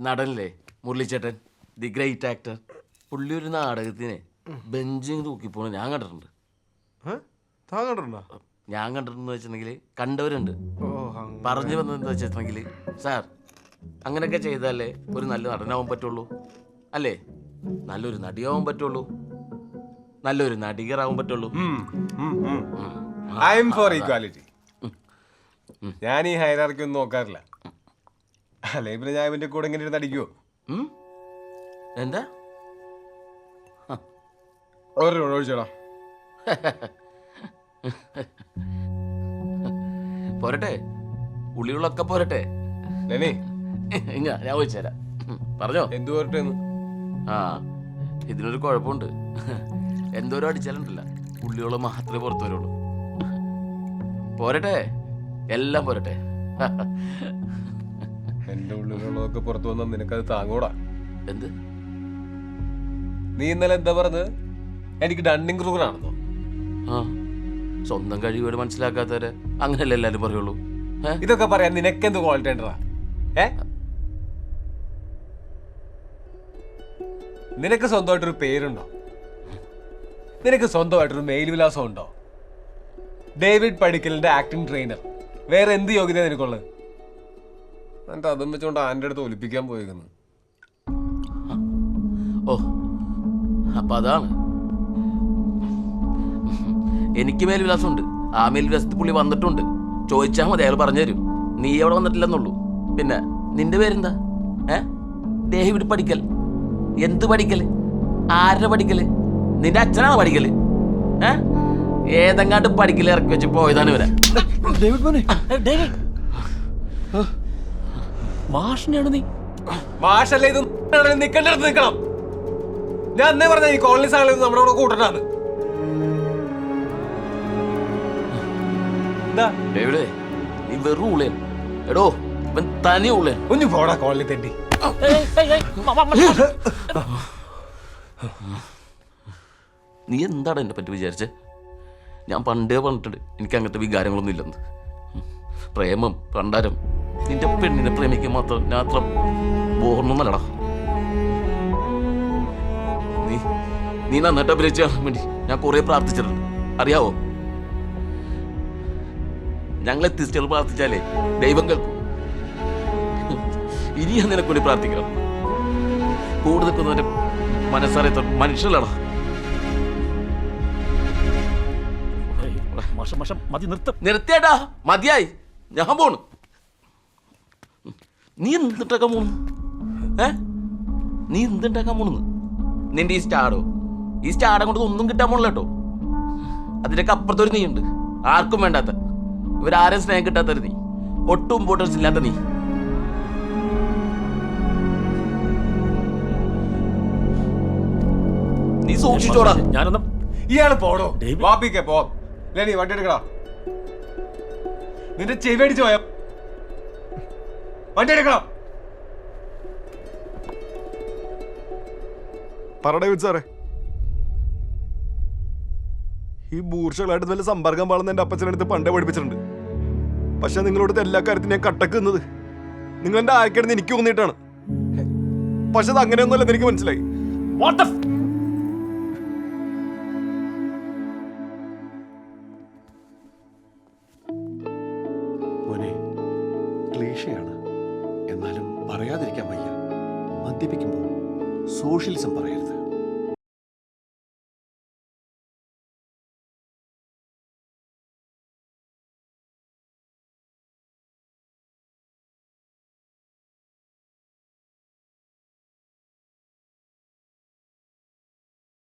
നടനല്ലേ മുരളിച്ചേട്ടൻ? The great actor പുള്ളി ഒരു നാടകത്തിന് ബെഞ്ചിങ് തൂക്കിപ്പോണ ഞാൻ കണ്ടിട്ടുണ്ട്. ഏ? താൻ കണ്ടിട്ടുണ്ടോ? ഞാൻ കണ്ടിട്ടുണ്ടെന്ന് വെച്ചിട്ടുണ്ടെങ്കിൽ കണ്ടവരുണ്ട്. പറഞ്ഞു വന്നതെന്ന് വെച്ചിട്ടുണ്ടെങ്കിൽ സാർ അങ്ങനെയൊക്കെ ചെയ്താലേ ഒരു നല്ല നടനാവാൻ പറ്റുള്ളൂ. അല്ലേ? നല്ലൊരു നടിയാവാൻ പറ്റുള്ളൂ. നല്ലൊരു നടികറാവാൻ പറ്റുള്ളൂ. ഐ എം ഫോർ ഈക്വാലിറ്റി ഞാൻ ഈ ഹൈറാർക്കി ഒന്നും നോക്കാറില്ല. അല്ലെ പിന്നെ ഞാൻ ഇവന്റെ കൂടെ ഇങ്ങനെ ഇരുന്ന് അടിക്കുവോ? എന്താ? ഒരു രൂപ ഒഴിച്ചോടാ പോരട്ടെ. ഉള്ളികളൊക്കെ പോരട്ടെ. ഇങ്ങ ഞാൻ ചോദിച്ചുതരാം പറഞ്ഞോ? എന്തു പോരട്ടെ ആ ഇതിനൊരു കുഴപ്പമുണ്ട്. എന്തോരം അടിച്ചാലുണ്ടല്ല. ഉള്ളികൾ മാത്രമേ പുറത്തു വരുള്ളൂ. പോരട്ടെ? എല്ലാം പോരട്ടെ. എന്റെ ഉള്ളിലുള്ളതൊക്കെ പുറത്തു വന്നാൽ നിനക്കത് താങ്ങൂടാ. എന്ത്? നീ ഇന്നലെ എന്താ പറഞ്ഞത്? എനിക്ക് ഡണ്ണിങ് ക്രൂഗറാണെന്നോ ആ സ്വന്തം കഴിവുകൾ മനസ്സിലാക്കാത്തവരെ അങ്ങനെയല്ല എല്ലാവരും പറയുള്ളൂ. ഇതൊക്കെ പറയാൻ നിനക്കെന്ത് ക്വാളിറ്റി ഉണ്ടടാ? ഏ? നിനക്ക് സ്വന്തമായിട്ടൊരു പേരുണ്ടോ? നിനക്ക് സ്വന്തമായിട്ടൊരു മെയിൽ വിലാസം ഉണ്ടോ ഡേവിഡ് പടിക്കലിന്റെ ആക്ടിംഗ് ട്രെയിനർ വേറെ എന്ത് യോഗ്യത നിനക്കുള്ളത്? എന്നിട്ട് അതും വെച്ചുകൊണ്ട് ആന്റെ അടുത്ത് ഒലിപ്പിക്കാൻ പോയിരിക്കുന്നു ഓ അപ്പൊ അതാണ്. എനിക്ക് മേൽവിലാസമുണ്ട് ആ മേൽവിലാസത്തിൽ പുള്ളി വന്നിട്ടുണ്ട്. ചോദിച്ചാൽ മതി അയാൾ പറഞ്ഞു തരും നീ അവിടെ വന്നിട്ടില്ലെന്നുള്ളൂ. പിന്നെ നിന്റെ പേരെന്താ? ഏ? വിട്ട് പഠിക്കൽ. എന്ത് പഠിക്കൽ? ആരുടെ പഠിക്കൽ? നിന്റെ അച്ഛനാണ് പഠിക്കൽ? ഏ? ഏതെങ്ങാണ്ട് പഠിക്കൽ ഇറക്കി വെച്ച് പോയതാണ് ഇവരെ ഡേവിഡ് മോനെ. ഡേവിഡ്. മാഷിനെയാണ് നീ? മാഷല്ലേ ഇത് നിൽക്കേണ്ടടുത്ത് നിൽക്കണം ഞാൻ അന്നേ പറഞ്ഞ ഈ കോളനി സാധനം നമ്മുടെ കൂടെ കൂട്ടണ്ടാന്ന്. എന്താ? ഡേവിഡേ നീ വെറും ഉള്ളേൻ എടോ ഇവൻ തനി ഉള്ളേൻ ഒന്ന് പോടാ കോളനി തെണ്ടി. നീ എന്താണ് എന്നെ പറ്റി വിചാരിച്ചേ? ഞാൻ പണ്ടേ പറഞ്ഞിട്ടുണ്ട് എനിക്ക് അങ്ങനത്തെ വികാരങ്ങളൊന്നും ഇല്ലെന്ന്. പ്രേമം പണ്ടാരം. നിന്റെ പെണ്ണിനെ പ്രേമിക്കാൻ മാത്രം ഞാൻ അത്ര ബോർണൊന്നല്ലടാ നീ നീ നന്നായിട്ട് അഭിനയിച്ചാൽ വേണ്ടി ഞാൻ കുറേ പ്രാർത്ഥിച്ചിട്ടുണ്ട്. അറിയാവോ? ഞങ്ങൾ തിരിച്ചു പ്രാർത്ഥിച്ചാലേ ദൈവം കേൾക്കും. ഇനി ഞാൻ നിനക്ക് വേണ്ടി പ്രാർത്ഥിക്കണം. കൂടെ നിൽക്കുന്നവന്റെ മനസ്സറിയത്ത മനുഷ്യരല്ലടാ മതി നിർത്തും. നിർത്തിയേട്ടാ മതിയായി. ഞാൻ പോണു. നീ എന്തിട്ടൊക്കെ മൂന്ന്? ഏ? നീ എന്തുണ്ടാക്കാൻ പോണെന്ന് നിന്റെ ഈ സ്റ്റാഡോ ഈ സ്റ്റാഡം കൊണ്ട് ഒന്നും കിട്ടാൻ പോണില്ല കേട്ടോ. അതിനൊക്കെ അപ്പുറത്തൊരു നീ ഉണ്ട് ആർക്കും വേണ്ടാത്ത. ഇവരാരും സ്നേഹം കിട്ടാത്തൊരു നീ. ഒട്ടും ഇമ്പോർട്ടൻസ് ഇല്ലാത്ത നീ. നീ സൂക്ഷിച്ചോടാ. ഞാനൊന്നും ഇയാൾ പോടോ. ബാപ്പിക്ക് പോ. ലെനി വണ്ടി എടുക്കടാ. നിന്റെ ചെവി അടിച്ചു പോയോ വണ്ടി എടുക്കണം പറടേ സാറേ. ഈ ബൂർഷകളായിട്ട് നല്ല സമ്പർക്കം പാടുന്ന എന്റെ അപ്പച്ചനടുത്ത് പണ്ടേ പഠിപ്പിച്ചിട്ടുണ്ട്. പക്ഷെ നിങ്ങളോട് എല്ലാ കാര്യത്തിനും ഞാൻ കട്ടക്ക് നിന്നത്. നിങ്ങൾ എന്റെ ആയക്കടുന്ന് എനിക്ക് തോന്നിയിട്ടാണ്. പക്ഷെ അത് അങ്ങനെയൊന്നുമല്ലെന്ന് എനിക്ക് മനസ്സിലായി. ക്ലീശയാണ്. എന്നാലും പറയാതിരിക്കാൻ വയ്യ. മദ്യപിക്കുമ്പോൾ സോഷ്യലിസം പറയരുത്.